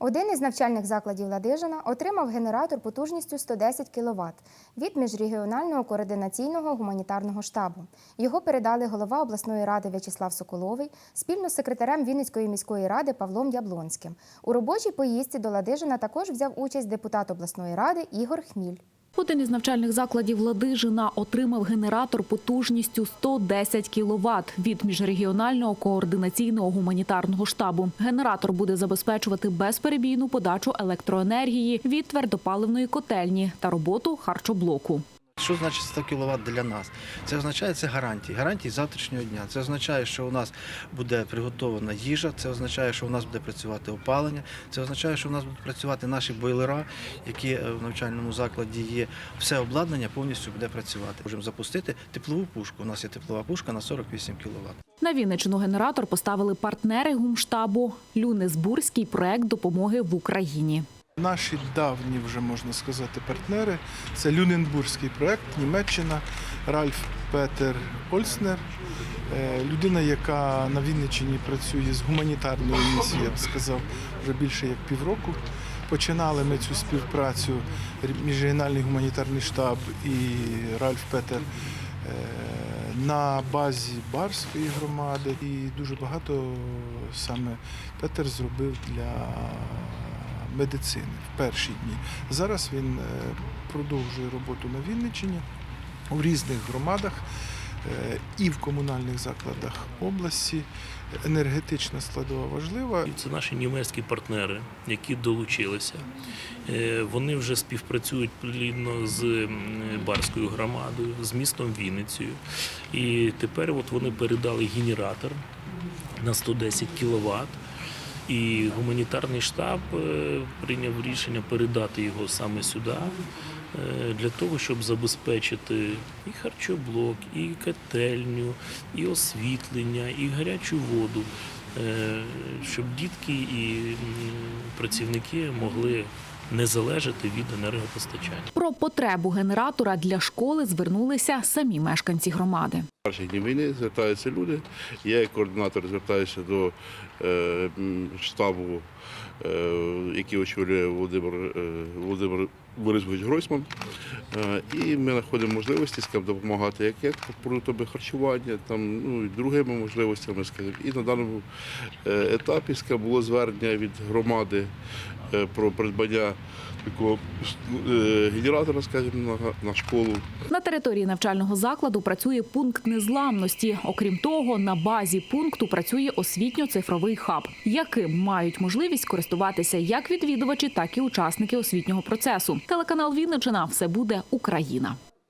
Один із навчальних закладів Ладижина отримав генератор потужністю 110 кВт від міжрегіонального координаційного гуманітарного штабу. Його передали голова обласної ради В'ячеслав Соколовий спільно з секретарем Вінницької міської ради Павлом Яблонським. У робочій поїздці до Ладижина також взяв участь депутат обласної ради Ігор Хміль. Один із навчальних закладів Ладижина отримав генератор потужністю 110 кВт від міжрегіонального координаційного гуманітарного штабу. Генератор буде забезпечувати безперебійну подачу електроенергії від твердопаливної котельні та роботу харчоблоку. Що значить 100 кВт для нас? Це означає це гарантії, гарантії завтрашнього дня. Це означає, що у нас буде приготована їжа, це означає, що у нас буде працювати опалення, це означає, що у нас будуть працювати наші бойлера, які е, в навчальному закладі є. Все обладнання повністю буде працювати. Можемо запустити теплову пушку. У нас є теплова пушка на 48 кВт. На Вінничину генератор поставили партнери гумштабу Люнесбурзький проект допомоги в Україні. Наші давні, вже можна сказати, партнери це Люненбурзький проект, Німеччина, Ральф Петер Ольснер, е, людина, яка на Вінниччині працює з гуманітарною місією, я б сказав, вже більше як півроку. Починали ми цю співпрацю міжрегіональний гуманітарний штаб і Ральф Петер е, на базі Барської громади. І дуже багато саме Петер зробив для медицини в перші дні. Зараз він е, продовжує роботу на Вінниччині у різних громадах е, і в комунальних закладах області. Енергетична складова важлива. Це наші німецькі партнери, які долучилися. Е, Вони вже співпрацюють плідно з Барською громадою, з містом Вінницею. І тепер от вони передали генератор на 110 кВт. І гуманітарний штаб е, прийняв рішення передати його саме сюди е, для того, щоб забезпечити і харчоблок, і котельню, і освітлення, і гарячу воду, е, щоб дітки і працівники могли не залежати від енергопостачання. Про потребу генератора для школи звернулися самі мешканці громади. Перші дні війни звертаються люди. Я як координатор звертаюся до е, штабу, е, який очолює Володимир, е, Володимир Борисович Гройсман. І ми знаходимо можливості скажімо, допомагати як як продуктами харчування, там, ну, і другими можливостями. Скажімо. І на даному етапі скажімо, було звернення від громади про придбання такого е, генератора скажімо, на, на школу. На території навчального закладу працює пункт незламності. Окрім того, на базі пункту працює освітньо-цифровий хаб, яким мають можливість користуватися як відвідувачі, так і учасники освітнього процесу. Телеканал Вінничина все буде Україна.